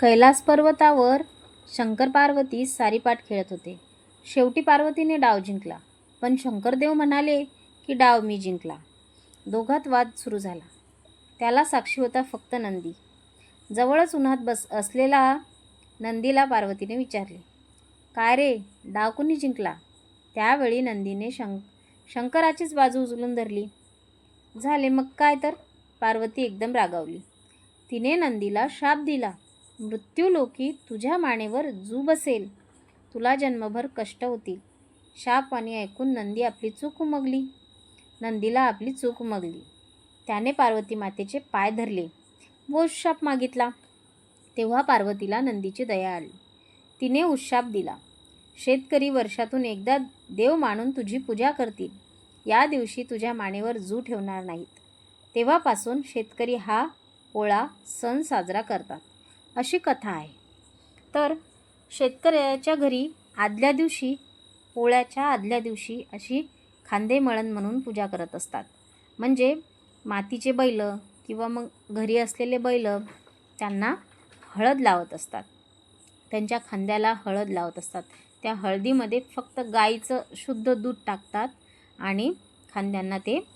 कैलास पर्वतावर शंकर पार्वती सारीपाट खेळत होते. शेवटी पार्वतीने डाव जिंकला. पण शंकरदेव म्हणाले की डाव मी जिंकला. दोघात वाद सुरू झाला. त्याला साक्षी होता फक्त नंदी. जवळच उन्हात बस असलेला नंदीला पार्वतीने विचारले काय रे डाव कुणी जिंकला? त्यावेळी नंदीने शंक शंकराचीच बाजू उचलून धरली. झाले मग काय तर? पार्वती एकदम रागावली. तिने नंदीला शाप दिला. मृत्यूलोकी तुझ्या मानेवर जू बसेल. तुला जन्मभर कष्ट होतील. शाप आणि ऐकून नंदी आपली चूक उमगली. नंदीला आपली चूक उमगली. त्याने पार्वती मातेचे पाय धरले. व शाप मागितला. तेव्हा पार्वतीला नंदीची दया आली. तिने उशाप दिला. शेतकरी वर्षातून एकदा देव मानून तुझी पूजा करतील. या दिवशी तुझ्या मानेवर जू ठेवणार नाहीत. तेव्हापासून शेतकरी हा पोळा सण साजरा करतात. अशी कथा आहे. तर शेतकऱ्याच्या घरी आदल्या दिवशी पोळ्याच्या आदल्या दिवशी अशी खांदेमळण म्हणून पूजा करत असतात. म्हणजे मातीचे बैल किंवा मग घरी असलेले बैल त्यांना हळद लावत असतात. त्यांच्या खांद्याला हळद लावत असतात. त्या हळदीमध्ये फक्त गाईचं शुद्ध दूध टाकतात आणि खांद्यांना ते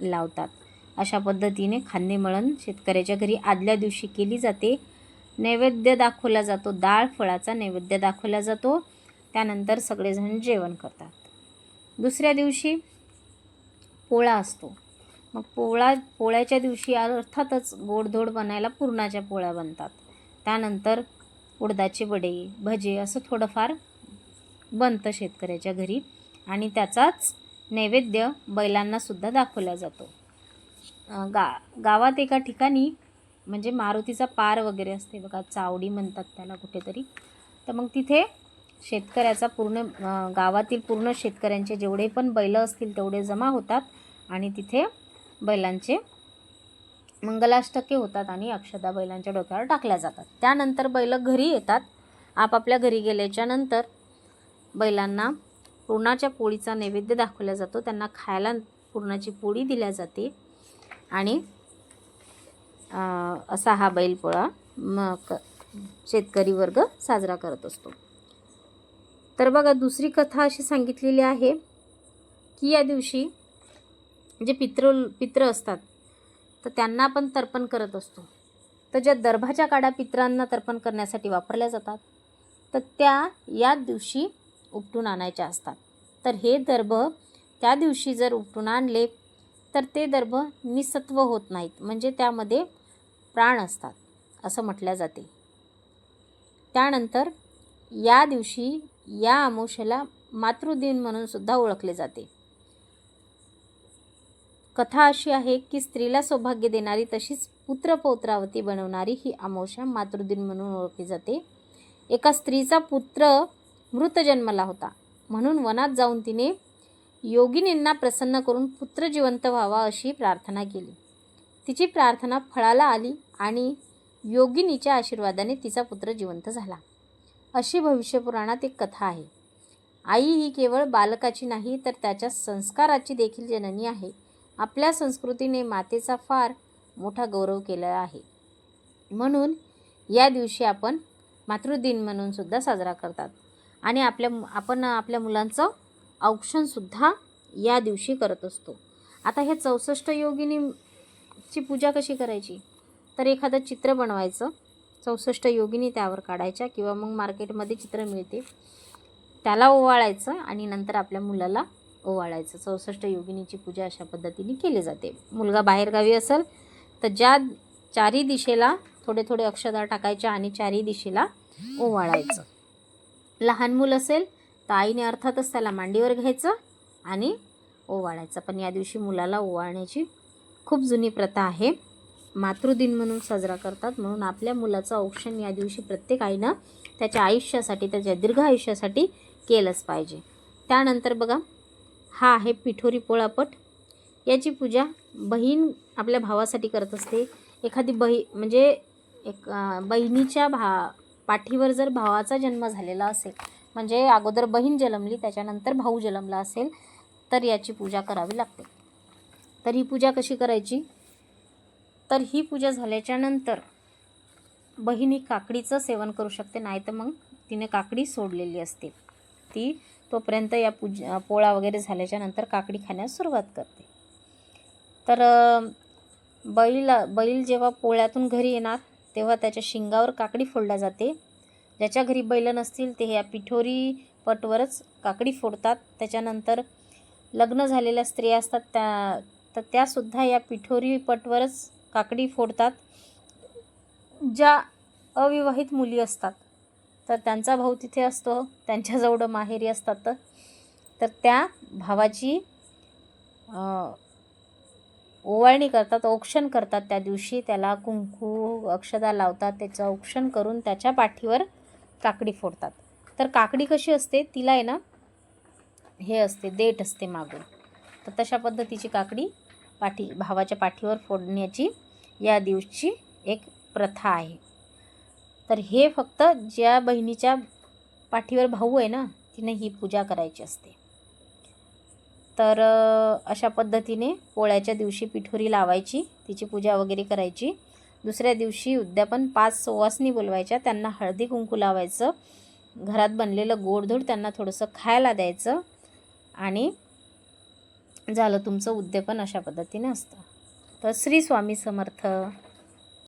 लावतात. अशा पद्धतीने खांदेमळण शेतकऱ्याच्या घरी आदल्या दिवशी केली जाते. नैवेद्य दाखवला जातो डाळ फळाचा नैवेद्य दाखवला जातो त्यानंतर सगळेजण जेवण करतात. दुसऱ्या दिवशी पोळा असतो. मग पोळा पोळ्याच्या दिवशी अर्थातच गोडधोड बनायला पुरणाच्या पोळ्या बनतात. त्यानंतर उडदाचे वडे भजे असं थोडंफार बनतं शेतकऱ्याच्या घरी आणि त्याचाच नैवेद्य बैलांनासुद्धा दाखवला जातो. गा गावात एका ठिकाणी म्हणजे मारुतीचा पार वगैरे असते बघा चावडी म्हणतात त्याला कुठेतरी. तर मग तिथे शेतकऱ्याचा पूर्ण गावातील पूर्ण शेतकऱ्यांचे जेवढे पण बैल असतील तेवढे जमा होतात आणि तिथे बैलांचे मंगलाष्टके होतात आणि अक्षदा बैलांच्या डोक्यावर टाकल्या जातात. त्यानंतर बैल घरी येतात. आपापल्या घरी गेल्याच्यानंतर बैलांना पुरणाच्या पोळीचा नैवेद्य दाखवला जातो. त्यांना खायला पुरणाची पोळी दिल्या जाते आणि असा हा बैलपोळा मग शेतकरी वर्ग साजरा करत असतो. तर बघा दुसरी कथा अशी सांगितलेली आहे की या दिवशी जे पित्र पित्र असतात तर त्यांना आपण तर्पण करत असतो. तर ज्या दर्भाच्या काड्या पित्रांना तर्पण करण्यासाठी वापरल्या जातात तर त्या या दिवशी उपटून आणायच्या असतात. तर हे दर्भ त्या दिवशी जर उपटून आणले तर ते दर्भ निसत्व होत नाहीत. म्हणजे त्यामध्ये प्राण असतात असं म्हटल्या जाते. त्यानंतर या दिवशी या अमावस्येला मातृदिन म्हणून सुद्धा ओळखले जाते. कथा अशी आहे की स्त्रीला सौभाग्य देणारी तशीच पुत्रपौत्रावती बनवणारी ही अमावस्या मातृदिन म्हणून ओळखली जाते. एका स्त्रीचा पुत्र मृत जन्मला होता. म्हणून वनात जाऊन तिने योगिनींना प्रसन्न करून पुत्र जिवंत व्हावा अशी प्रार्थना केली. तिची प्रार्थना फळाला आली आणि योगिनीच्या आशीर्वादाने तिचा पुत्र जिवंत झाला. अशी भविष्यपुराणात एक कथा आहे. आई ही केवळ बालकाची नाही तर त्याच्या संस्काराची देखील जननी आहे. आपल्या संस्कृतीने मातेचा फार मोठा गौरव केला आहे. म्हणून या दिवशी आपण मातृदिन म्हणून सुद्धा साजरा करतात. आणि आपल्या आपण आपल्या मुलांचं औक्षणसुद्धा या दिवशी करत असतो. आता हे चौसष्ट ची पूजा कशी करायची? तर एखादं चित्र बनवायचं. चौसष्ट योगिनी त्यावर काढायच्या किंवा मग मार्केटमध्ये चित्र मिळते त्याला ओवाळायचं आणि नंतर आपल्या मुलाला ओवाळायचं. चौसष्ट योगिनीची पूजा अशा पद्धतीने केली जाते. मुलगा बाहेरगावी असेल तर ज्या चारी दिशेला थोडे थोडे अक्षदा टाकायच्या आणि चारी दिशेला ओवाळायचं. लहान मूल असेल तर आईने अर्थातच त्याला मांडीवर घ्यायचं आणि ओवाळायचं. पण या दिवशी मुलाला ओवाळण्याची खूप जुनी प्रथा आहे. मातृदिन म्हणून साजरा करतात. म्हणून आपल्या मुलाचं औक्षण या दिवशी प्रत्येक आईनं त्याच्या आयुष्यासाठी त्याच्या दीर्घ आयुष्यासाठी केलंच पाहिजे. त्यानंतर बघा हा आहे पिठोरी पोळापट. याची पूजा बहीण आपल्या भावासाठी करत असते. एखादी बही म्हणजे एक बहिणीच्या भा पाठीवर जर भावाचा जन्म झालेला असेल म्हणजे अगोदर बहीण जन्मली त्याच्यानंतर भाऊ जन्मला असेल तर याची पूजा करावी लागते. तर ही पूजा कशी करायची? तर ही पूजा झाल्याच्यानंतर बहिणी काकडीचं सेवन करू शकते नाही तर मग तिने काकडी सोडलेली असते. ती तोपर्यंत या पूज पोळा वगैरे झाल्याच्यानंतर काकडी खाण्यास सुरुवात करते. तर बैल बैल जेव्हा पोळ्यातून घरी येणार तेव्हा त्याच्या शिंगावर काकडी फोडल्या जाते. ज्याच्या घरी बैल नसतील ते या पिठोरी पटवरच काकडी फोडतात. त्याच्यानंतर लग्न झालेल्या स्त्रिया असतात त्या तर त्यासुद्धा या पिठोरी पटवरच काकडी फोडतात ज्या अविवाहित मुली असतात. तर त्यांचा भाऊ तिथे असतो त्यांच्याजवळ माहेरी असतात. तर तर त्या भावाची ओवाळणी करतात औक्षण करतात त्या दिवशी. त्याला कुंकू अक्षदा लावतात त्याचं औक्षण करून त्याच्या पाठीवर काकडी फोडतात. तर काकडी कशी असते? तिला आहे ना हे असते देठ असते मागून. तर तशा पद्धतीची काकडी पाठी भावाच्या पाठीवर फोडण्याची या दिवशी एक प्रथा आहे. तर हे फक्त ज्या बहिणीच्या पाठीवर भाऊ आहे ना तिने ही पूजा करायची असते. तर अशा पद्धतीने पोळ्याच्या दिवशी पिठोरी लावायची तिची पूजा वगैरे करायची. दुसऱ्या दिवशी उद्यापन पाच सुवासनी बोलवायच्या त्यांना हळदी कुंकू लावायचं. घरात बनलेलं गोडधोड त्यांना थोडंसं खायला द्यायचं आणि झालं. तुमचं उद्यापन अशा पद्धतीने असतं. तर श्री स्वामी समर्थ.